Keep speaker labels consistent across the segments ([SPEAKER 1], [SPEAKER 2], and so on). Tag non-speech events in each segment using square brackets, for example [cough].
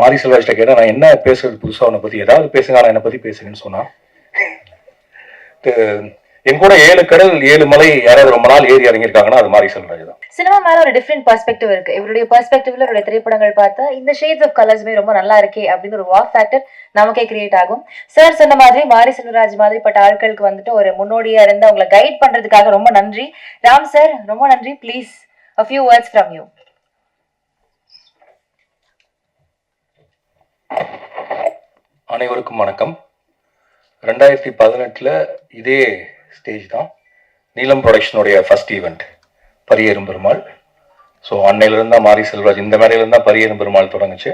[SPEAKER 1] மாரி செல்வராஜ்கிட்ட கேட்டால் நான் என்ன பேசுறது புதுசாக அவனை பத்தி? ஏதாவது பேசுங்க நான் என்னை பத்தி பேசுங்கன்னு சொன்னான் என் கூட ஏழு கடல் ஏழு மலை யாராவது ரொம்ப நாள் ஏறி இறங்கியிருக்காங்கன்னா அது மாரி செல்வராஜ் தான்
[SPEAKER 2] சினிமா மேல ஒரு டிஃப்ரெண்ட் பெர்ஸ்பெக்டிவ் இருக்கு. இவருடைய பெர்ஸ்பெக்டிவ்ல இவருடைய திரைப்படங்கள் பார்த்தா இந்த ஷேட்ஸ் ஆஃப் கலர்ஸ்மே ரொம்ப நல்லா இருக்கே அப்படின்னு ஒரு வாக் ஃபேக்டர் நமக்கே கிரியேட் ஆகும். சார் சொன்ன மாதிரி மாரி செல்வராஜ் மாதிரி பட்ட ஆட்களுக்கு வந்துட்டு ஒரு முன்னோடியா இருந்து அவங்களை கைட் பண்றதுக்காக ரொம்ப நன்றி. ராம் சார் ரொம்ப நன்றி. Please a few words from you
[SPEAKER 1] அனைவருக்கும் வணக்கம். ரெண்டாயிரத்தி பதினெட்டில் இதே ஸ்டேஜ் தான். Neelam ப்ரொடக்ஷனுடைய first event Pariyerum Perumal. So அன்னையிலிருந்தா தான் மாரி செல்வராஜ் இந்த மேடையிலிருந்து தான் பரியேறும் பெருமாள் தொடங்குச்சு.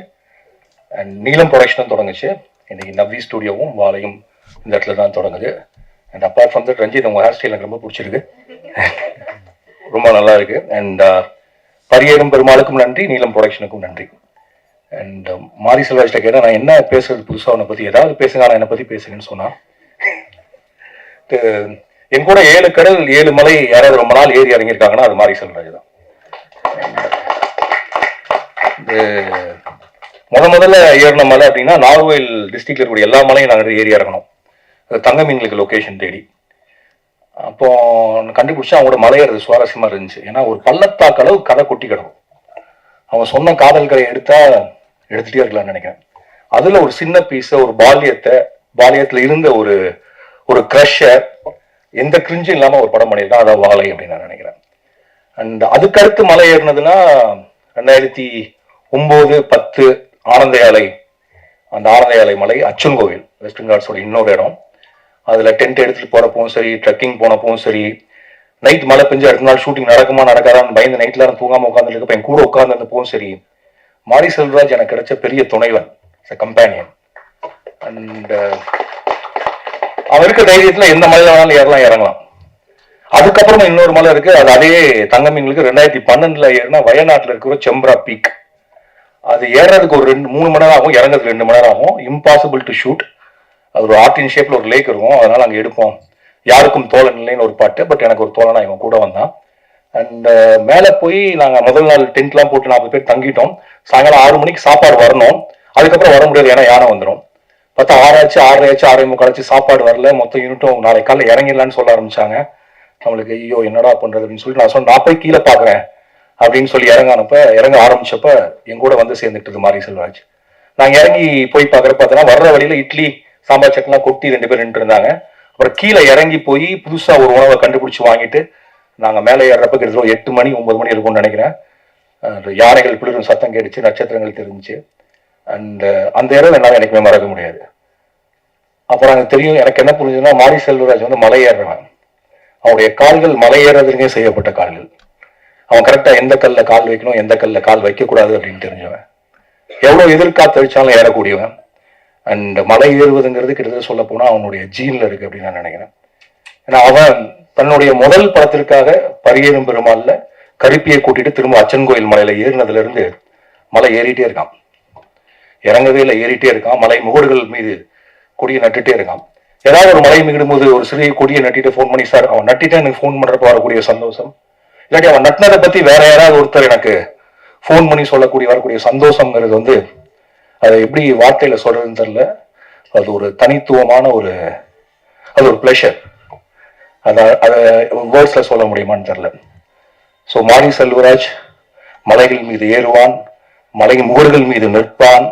[SPEAKER 1] அண்ட் நீலம் ப்ரொடக்ஷனும் தொடங்குச்சு. இன்னைக்கு நவ்வி ஸ்டூடியோவும் வாழையும் இந்த இடத்துல தான் தொடங்குது. And apart from that Ranjith உங்கள் ஹேர் ஸ்டைல் எனக்கு ரொம்ப பிடிச்சிருக்கு. [laughs] ரொம்ப நல்லா இருக்கு. அண்ட் பரியேறும் பெருமாளுக்கும் நன்றி நீலம் ப்ரொடக்ஷனுக்கும் நன்றி. அண்ட் um, மாரி செல்வாஜ்ட்ட கேட்டால் நான் என்ன பேசுறது புதுசாக உன்னை பற்றி ஏதாவது பேசுங்க நான் என்னை பற்றி பேசுங்கன்னு சொன்னான் என் கூட ஏழு கடல் ஏழு மலை யாராவது ரொம்ப நாள் ஏறி இறங்கியிருக்காங்கன்னா அது மாரி செல்வராஜ் தான். இது முத முதல்ல ஏறின மலை அப்படின்னா நாகர்கோயில் டிஸ்ட்ரிக்ட்ல இருக்கக்கூடிய எல்லா மலையும் நாங்கள் ஏறி இறங்கணும். அது தங்க மீன்களுக்கு லொக்கேஷன் தேடி. அப்போ கண்டுபிடிச்சா அவங்களோட மலையேறது சுவாரஸ்யமா இருந்துச்சு. ஏன்னா ஒரு பள்ளத்தாக்களவு கதை கொட்டி கிடக்கும். அவன் சொன்ன காதல் கதையை எடுத்தா எடுத்துட்டே இருக்கலாம்னு நினைக்கிறேன். அதுல ஒரு சின்ன பீஸை ஒரு பால்யத்தை பால்யத்தில் இருந்த ஒரு ஒரு க்ரஷை எந்த கிரிஞ்சும் இல்லாமல் ஒரு படம் பண்ணியிருக்கான். அதான் வாழை அப்படின்னு நான் நினைக்கிறேன். அண்ட் அதுக்கடுத்து மலை ஏறினதுன்னா ரெண்டாயிரத்தி ஒம்பது பத்து ஆனந்தயாலை அந்த ஆனந்தயாலை மலை அச்சன் கோவில் வெஸ்டர்ன் காட்ஸோட இன்னொரு இடம். அதில் டென்ட் எடுத்துட்டு போகிறப்பவும் சரி ட்ரெக்கிங் போனப்பவும் சரி நைட் மழை பெஞ்சு அடுத்த நாள் ஷூட்டிங் நடக்குமா நடக்காதான்னு பயந்து நைட்ல தூங்காமல் உட்காந்துருக்கப்ப என் கூட உட்காந்துருந்தப்பவும் சரி மாரி செல்வராஜ் எனக்கு கிடைச்ச பெரிய துணைவன் கம்பேனியன் அண்ட் uh, அவன் இருக்க தைரியத்துல எந்த மலையில வேணாலும் ஏறலாம் இறங்கலாம். அதுக்கப்புறமா இன்னொரு மலை இருக்கு அது அதே தங்கமீன்களுக்கு ரெண்டாயிரத்தி பன்னெண்டுல ஏறினா வயநாட்டுல இருக்கிற செம்ப்ரா பீக். அது ஏறதுக்கு ஒரு ரெண்டு மூணு மணி நேரம் ஆகும் இறங்குறதுக்கு ரெண்டு மணி நேரம் ஆகும். இம்பாசிபிள் டு ஷூட் அது ஒரு ஆர்டின் ஷேப்ல ஒரு லேக் இருக்கும் அதனால அங்க எடுப்போம். யாருக்கும் தோழன் இல்லைன்னு ஒரு பாட்டு பட் எனக்கு ஒரு தோழனா இவன் கூட வந்தான். அண்ட் uh, மேலே போய் நாங்கள் முதல் நாள் டென்ட்லாம் போட்டு நாற்பது பேர் தங்கிட்டோம். சாயங்காலம் ஆறு மணிக்கு சாப்பாடு வரணும். அதுக்கப்புறம் வர முடியாது ஏன்னா யானை வந்துடும் பார்த்தா ஆறாச்சு ஆறரையாச்சு ஆறரை முக்காலாச்சு சாப்பாடு வரல. மொத்த யூனிட்டும் நாளை காலையில் இறங்கிடலான்னு சொல்ல ஆரம்பிச்சாங்க. நம்மளுக்கு ஐயோ என்னடா பண்றது? அப்படின்னு சொல்லிட்டு நான் சொன்னேன் நான் போய் கீழே பாக்குறேன் அப்படின்னு சொல்லி இறங்கானப்ப இறங்க ஆரம்பிச்சப்ப என் கூட வந்து சேர்ந்துட்டு மாரி செல்வராஜ் நாங்க இறங்கி போய் பாக்குறப்ப பார்த்தோன்னா வர்ற வழியில இட்லி சாம்பார் சட்லாம் கொட்டி ரெண்டு பேர் நின்று இருந்தாங்க. அப்புறம் கீழே இறங்கி போய் புதுசா ஒரு உணவை கண்டுபிடிச்சு வாங்கிட்டு நாங்கள் மேலே ஏறுறப்ப கிட்டத்தட்ட எட்டு மணி ஒன்பது மணி இருக்கும்னு நினைக்கிறேன். யானைகள் குளிரும் சத்தம் கேட்டுச்சு நட்சத்திரங்கள் தெரிஞ்சுச்சு. அண்ட் uh, அந்த இடம் என்னால் எனக்குமே மறக்க முடியாது. அப்புறம் எனக்கு தெரியும் எனக்கு என்ன புரிஞ்சதுன்னா மாரி செல்வராஜ் வந்து மலை ஏறுறவன். அவனுடைய கால்கள் மலை ஏறதுக்கே செய்யப்பட்ட கால்கள். அவன் கரெக்டாக எந்த கல்ல கால் வைக்கணும் எந்த கல்ல கால் வைக்கக்கூடாது அப்படின்னு தெரிஞ்சவன். எவ்வளோ எதிர்காத்து அடிச்சாலும் ஏறக்கூடியவன். அண்ட் மலை ஏறுவதுங்கிறது கிட்டத்தட்ட சொல்ல அவனுடைய ஜீனில் இருக்கு அப்படின்னு நான் நினைக்கிறேன். ஏன்னா அவன் தன்னுடைய முதல் படத்திற்காக பரியேறும் பெருமாள்ல கருப்பியை கூட்டிட்டு திரும்ப அச்சன் கோயில் மலையில ஏறினதுல இருந்து மலை ஏறிட்டே இருக்கான் இறங்கவே இல்லை ஏறிட்டே இருக்கான் மலை முகடுகள் மீது கொடியை நட்டுட்டே இருக்கான் ஏதாவது ஒரு மலை மிகிடும் போது ஒரு சிறிய கொடியை நட்டிட்டு ஃபோன் பண்ணி சார் அவன் நட்டிட்டு எனக்கு ஃபோன் பண்றப்ப வரக்கூடிய சந்தோஷம்? இல்லாட்டி அவன் நட்டினதை பத்தி வேற யாராவது ஒருத்தர் எனக்கு ஃபோன் பண்ணி சொல்லக்கூடிய வரக்கூடிய சந்தோஷம்ங்கிறது வந்து அதை எப்படி வார்த்தையில சொல்றதுன்னு தெரியல. அது ஒரு தனித்துவமான ஒரு அது ஒரு பிளஷர் அதை அதை வேர்ட்ஸ்ல சொல்ல முடியுமான்னு தெரில ஸோ மாரி செல்வராஜ் மலைகள் மீது ஏறுவான் மலை முகடுகள் மீது நிற்பான்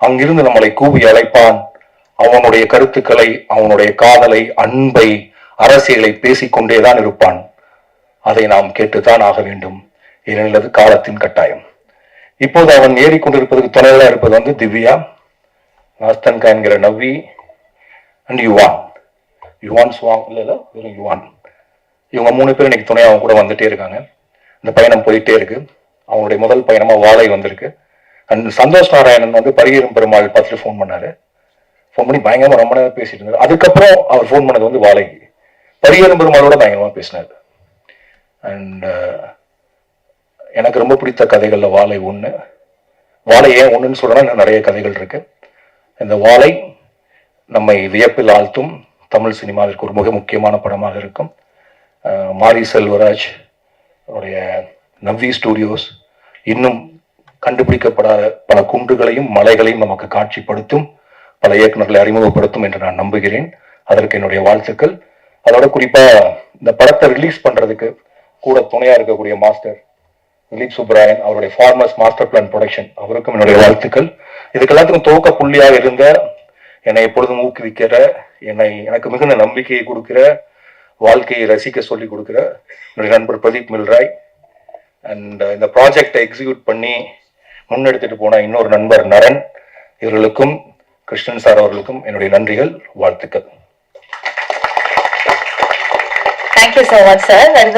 [SPEAKER 1] அங்கிருந்து நம்மளை கூவி அழைப்பான். அவனுடைய கருத்துக்களை அவனுடைய காதலை அன்பை அரசியலை பேசிக்கொண்டேதான் இருப்பான். அதை நாம் கேட்டுத்தான் ஆக வேண்டும். ஏனெனில் அது காலத்தின் கட்டாயம். இப்போது அவன் ஏறிக்கொண்டிருப்பதற்கு துணையாக இருப்பது வந்து திவ்யா நாஸ்தன்கா என்கிற நவ்வி அண்ட் யுவான் யுவான் சுவாங் இல்லை இல்லை வெறும் யுவான். இவங்க மூணு பேர் இன்னைக்கு துணை அவங்க கூட வந்துட்டே இருக்காங்க. இந்த பயணம் போயிட்டே இருக்கு. அவங்களுடைய முதல் பயணமா வாழை வந்திருக்கு. அண்ட் சந்தோஷ் நாராயணன் வந்து பரியேறும் பெருமாள் பார்த்துட்டு ஃபோன் பண்ணாரு. ஃபோன் பண்ணி பயங்கரமா ரொம்ப நேரம் பேசிட்டு இருந்தார். அதுக்கப்புறம் அவர் ஃபோன் பண்ணது வந்து வாழைக்கு. பரியேறும் பெருமாளோட பயங்கரமா பேசினாரு. அண்ட் எனக்கு ரொம்ப பிடித்த கதைகள்ல வாழை ஒண்ணு. வாழை ஏன் ஒண்ணுன்னு சொல்றேன்னா இன்னும் நிறைய கதைகள் இருக்கு. இந்த வாழை நம்மை வியப்பில் ஆழ்த்தும். தமிழ் சினிமாவிற்கு ஒரு மிக முக்கியமான படமாக இருக்கும். மாரி செல்வராஜ் அவருடைய நவ்வி ஸ்டூடியோஸ் இன்னும் கண்டுபிடிக்கப்படாத பல குன்றுகளையும் மலைகளையும் நமக்கு காட்சிப்படுத்தும் பல இயக்குநர்களை அறிமுகப்படுத்தும் என்று நான் நம்புகிறேன். அதற்கு என்னுடைய வாழ்த்துக்கள். அதோட குறிப்பா இந்த படத்தை ரிலீஸ் பண்றதுக்கு கூட துணையா இருக்கக்கூடிய மாஸ்டர் திலீப் சுப்ராயன் அவருடைய ஃபார்மர்ஸ் மாஸ்டர் பிளான் ப்ரொடக்ஷன் அவருக்கும் என்னுடைய வாழ்த்துக்கள். இதுக்கு எல்லாத்துக்கும் துவக்க புள்ளியாக இருந்த என்னை எப்பொழுதும் ஊக்குவிக்கிற என்னை எனக்கு மிகுந்த நம்பிக்கையை கொடுக்கிற வாழ்க்கையை ரசிக்க சொல்லி கொடுக்கிற என்னுடைய நண்பர் பிரதீப் மில்ராய். அண்ட் uh, இந்த ப்ராஜெக்டை எக்ஸிக்யூட் பண்ணி முன்னெடுத்துட்டு போன இன்னொரு நண்பர் நரன் இவர்களுக்கும் கிருஷ்ணன் சார் அவர்களுக்கும் என்னுடைய நன்றிகள் வாழ்த்துக்கள்.
[SPEAKER 2] Thank you so much sir